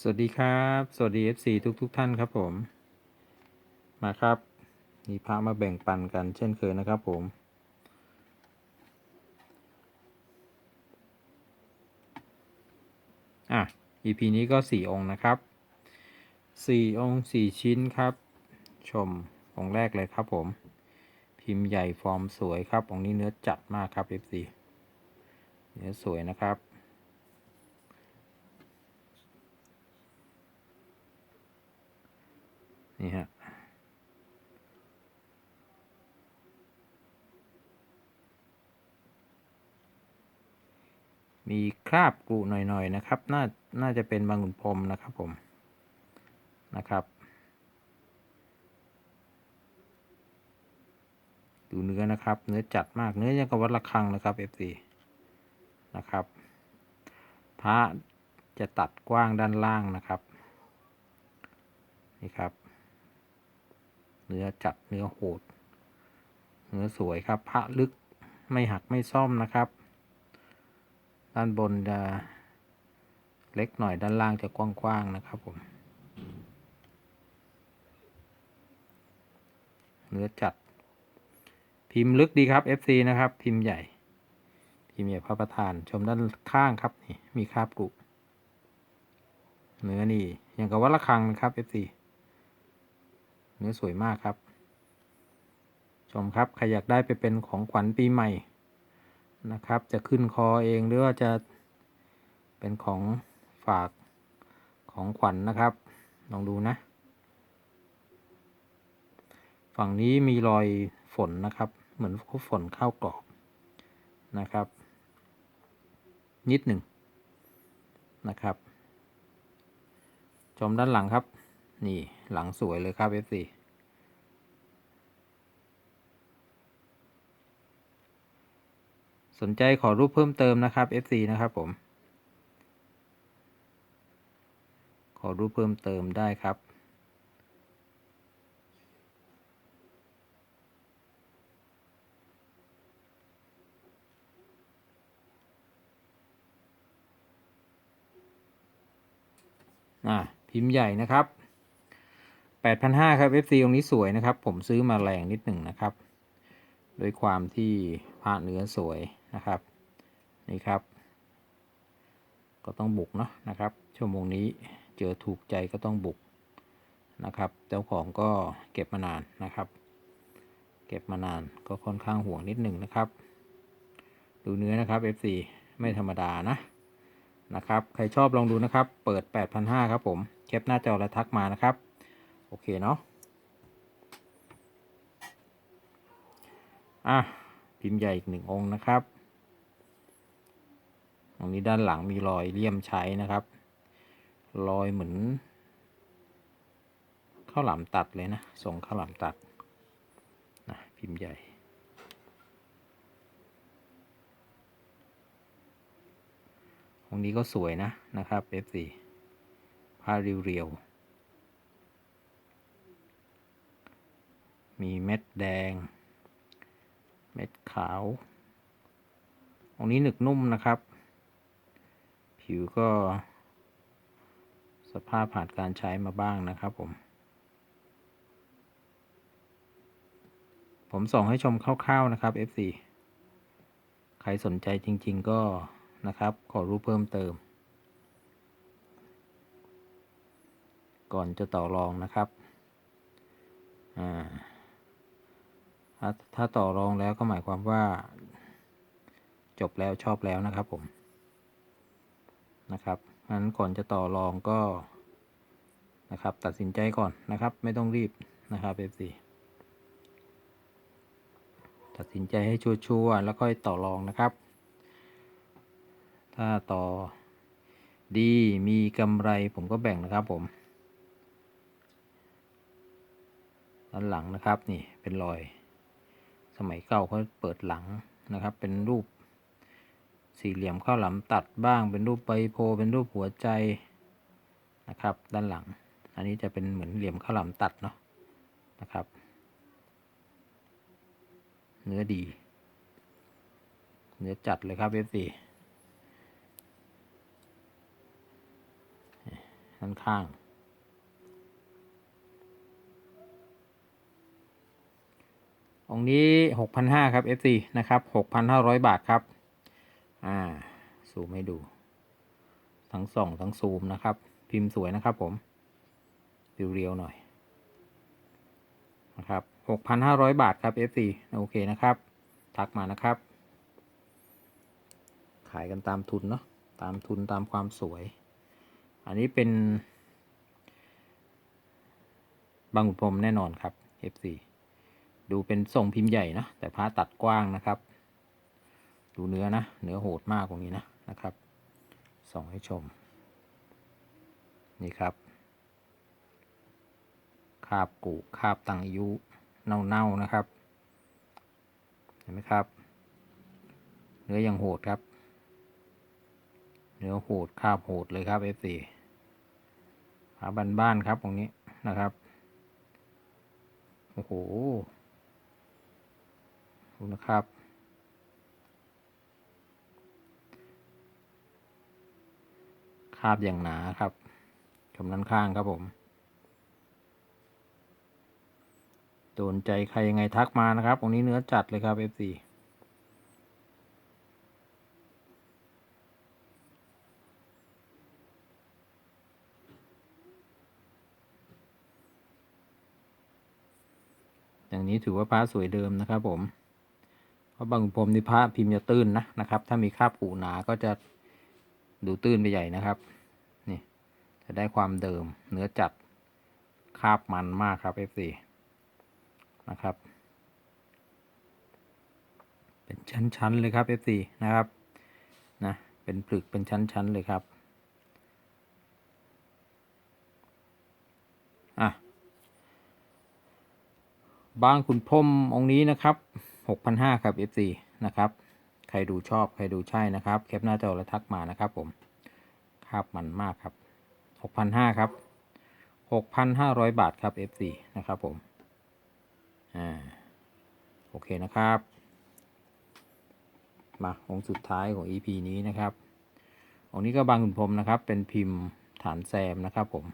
สวัสดีครับ สวัสดี FC ทุกทุกท่านครับผม มาครับ มีพระมาแบ่งปันกันเช่นเคยนะครับผม อะ EP นี้ก็สี่องค์นะครับสี่องค์สี่ชิ้นครับ ชมองค์แรกเลยครับผม พิมพ์ใหญ่ฟอร์มสวยครับ องค์นี้เนื้อจัดมากครับ FC เนื้อสวยนะครับ นี่ฮะมีคราบกรุหน่อยๆนะครับ น่า น่าจะเป็นบางขุนพรมนะครับผม นะครับ ดูเนื้อนะครับ เนื้อจัดมาก เนื้อยังกับวัดระฆังนะครับ F4 นะครับ พระจะตัดกว้างด้านล่างนะครับ นี่ครับ เนื้อจัดเนื้อโหด เนื้อสวยครับ พระลึกไม่หักไม่ซ่อมนะครับ ด้านบนจะเล็กหน่อยด้านล่างจะกว้างๆนะครับผม เนื้อจัด พิมพ์ลึกดีครับ FC นะครับ พิมพ์ใหญ่ พิมพ์ใหญ่พระประธานชมด้านข้างครับนี่มีคราบกุเนื้อนี่อย่างกับวัดระฆังนะครับ FC เนื้อสวยมากครับ ชมครับ ใครอยากได้ไปเป็นของขวัญปีใหม่ นะครับ จะขึ้นคอเองหรือว่าจะเป็นของฝากของขวัญนนะครับ ลองดูนะ ฝั่งนี้มีรอยฝนนะครับ เหมือนฝนเข้ากรอบนะครับ นิดหนึ่งนะครับ ชมด้านหลังครับ นี่หลังสวยเลยครับ F4 สนใจขอรูปเพิ่มเติมนะครับ FC นะครับผม ขอรูปเพิ่มเติมได้ครับอ่าพิมพ์ใหญ่นะครับ 8,500 ครับ FC องค์นี้สวยนะครับ ผมซื้อมาแรงนิดหนึ่งนะครับโดยความที่ผ้าเนื้อสวยนะครับ นี่ครับ ก็ต้องบุกเนาะนะครับ ชั่วโมงนี้เจอถูกใจก็ต้องบุกนะครับ เจ้าของก็เก็บมานานนะครับ เก็บมานานก็ค่อนข้างห่วงนิดหนึ่งนะครับ ดูเนื้อนะครับ FC ไม่ธรรมดานะนะครับ ใครชอบลองดูนะครับ เปิด 8,500 ครับผม แคปหน้าจอแล้วทักมานะครับ โอเคเนาะอะพิมพ์ใหญ่อีกหนึ่งองค์นะครับตรงนี้ด้านหลังมีรอยเลี่ยมใช้นะครับ รอยเหมือนข้าวหลามตัดเลยนะทรงข้าวหลามตัดนะพิมพ์ใหญ่องนี้ก็สวยนะนะครับ F4 ผ้าเรียวๆ มีเม็ดแดง เม็ดขาวองนี้หนึกนุ่มนะครับ ผิวก็ สภาพผ่านการใช้มาบ้างนะครับผม ผมส่งให้ชมคร่าวๆนะครับ F4 ใครสนใจจริง ๆ ก็นะครับ ขอรู้เพิ่มเติม ก่อนจะต่อรองนะครับ อ่า ถ้าถ้าต่อรองแล้วก็หมายความว่า จบแล้วชอบแล้วนะครับผมนะครับงั้นก่อนจะต่อรองก็นะครับ ตัดสินใจก่อนนะครับ ไม่ต้องรีบนะครับ F4 ตัดสินใจให้ชัวร์ๆแล้วค่อยต่อรองนะครับ ถ้าต่อดีมีกำไรผมก็แบ่งนะครับผมด้านหลังนะครับนี่เป็นรอย สมัยเก่าเขาเปิดหลังนะครับ เป็นรูปสี่เหลี่ยมข้าวหลามตัดบ้าง เป็นรูปใบโพเป็นรูปหัวใจนะครับ ด้านหลัง อันนี้จะเป็นเหมือนเหลี่ยมข้าวหลามตัดเนาะนะครับ เนื้อดี เนื้อจัดเลยครับ F4 อด้านข้าง องนี้หกพันห้าครับ FC นะครับหกพันห้าร้อยบาทครับ อ่า ซูมให้ดู ทั้งส่อง ทั้งซูมนะครับ พิมพ์สวยนะครับผมเรียวๆหน่อย นะครับหกพันห้าร้อยบาทครับ FC โอเคนะครับ ทักมานะครับ ขายกันตามทุนเนาะ ตามทุนตามความสวย อันนี้เป็น บางขุนพรมแน่นอนครับ F4 ดูเป็นทรงพิมพ์ใหญ่นะ แต่ผ้าตัดกว้างนะครับ ดูเนื้อนะ เนื้อโหดมากตรงนี้นะนะครับ ส่องให้ชม นี่ครับ คาบกูคาบตังอายุเน่าๆนะครับ เห็นไหมครับ เนื้อยังโหดครับ เนื้อโหดคาบโหดเลยครับ F4 ผาบ้านๆครับตรงนี้นะครับ โอ้โห ดูนะครับ คาบอย่างหนาครับกำนันข้างครับผม โดนใจใครยังไงทักมานะครับตรงนี้เนื้อจัดเลยครับ F4 อย่างนี้ถือว่าพระสวยเดิมนะครับผม เพราะบางพรมนี่พระพิมพ์จะตื้นนะนะครับ ถ้ามีคราบปูหนาก็จะดูตื้นไปใหญ่นะครับนี่จะได้ความเดิมเนื้อจัดคราบมันมากครับ F4 นะครับ เป็นชั้นๆเลยครับ F4 นะครับนะเป็นปลึกเป็นชั้นๆเลยครับอะบางขุนพรมองค์นี้นะครับ 6,500 ครับ FC นะครับ ใครดูชอบใครดูใช่นะครับ แคปหน้าจอแล้วทักมานะครับผมคาบมันมากครับ 6,500 ครับ 6,500 บาทครับ FC นะครับผม อ่า โอเคนะครับ มาองค์สุดท้ายของ EP นี้นะครับองค์นี้ก็บางขุนพรมนะครับ เป็นพิมพ์ฐานแซมนะครับผม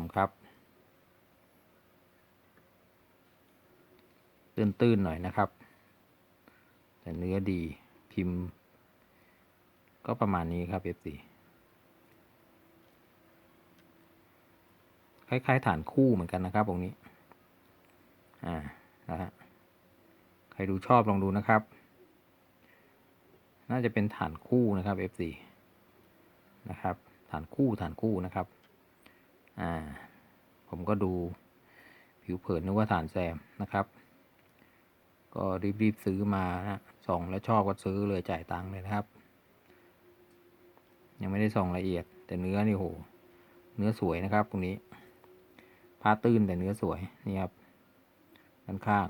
มครับ ตื้นๆหน่อยนะครับ แต่เนื้อดีพิมพ์ ก็ประมาณนี้ครับ F4 คล้ายๆฐานคู่เหมือนกันนะครับตรงนี้ อ่า นะฮะ ใครดูชอบลองดูนะครับ น่าจะเป็นฐานคู่นะครับ F4 นะครับ ฐานคู่ฐานคู่นะครับ อ่า ผมก็ดูผิวเผินนึกว่าฐานแซมนะครับ ก็รีบๆซื้อมานะส่องแล้วชอบก็ซื้อเลยจ่ายตังค์เลยนะครับ ยังไม่ได้ส่องละเอียด แต่เนื้อนี่โห เนื้อสวยนะครับตรงนี้ผ้าตื้นแต่เนื้อสวยนี่ครับด้านข้าง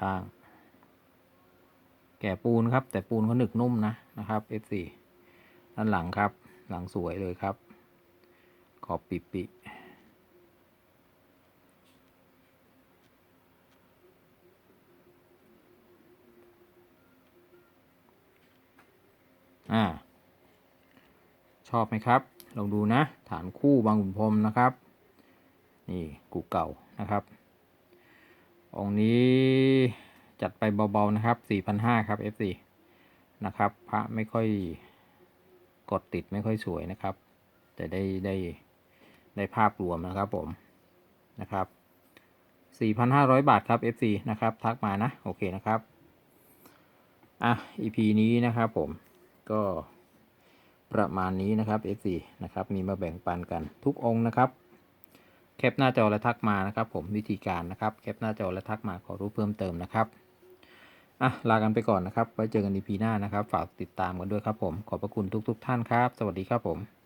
ข้าง แก่ปูนครับ แต่ปูนเขาหนึกนุ่มนะนะครับ F4 ด้านหลังครับ หลังสวยเลยครับ ขอบปิปิอ่า ชอบไหมครับลองดูนะ ฐานคู่บางขุนพรมนะครับ นี่กูเก่านะครับ องค์นี้จัดไปเบาๆนะครับ 4,500 ครับ F4 นะครับ พระไม่ค่อยกดติดไม่ค่อยสวยนะครับ แต่ได้ได้ได้ภาพรวมนะครับผมนะครับ 4,500 บาทครับ F4 นะครับ ทักมานะ โอเคนะครับ อะ EP นี้นะครับผมก็ประมาณนี้นะครับ F4 นะครับ มีมาแบ่งปันกันทุกองค์นะครับ แคปหน้าจอและทักมานะครับ ผมวิธีการนะครับแคปหน้าจอและทักมาขอรู้เพิ่มเติมนะครับอะลากันไปก่อนนะครับ ไว้เจอกัน EP หน้านะครับ ฝากติดตามกันด้วยครับผม ขอบพระคุณทุก ๆทท่านครับ สวัสดีครับผม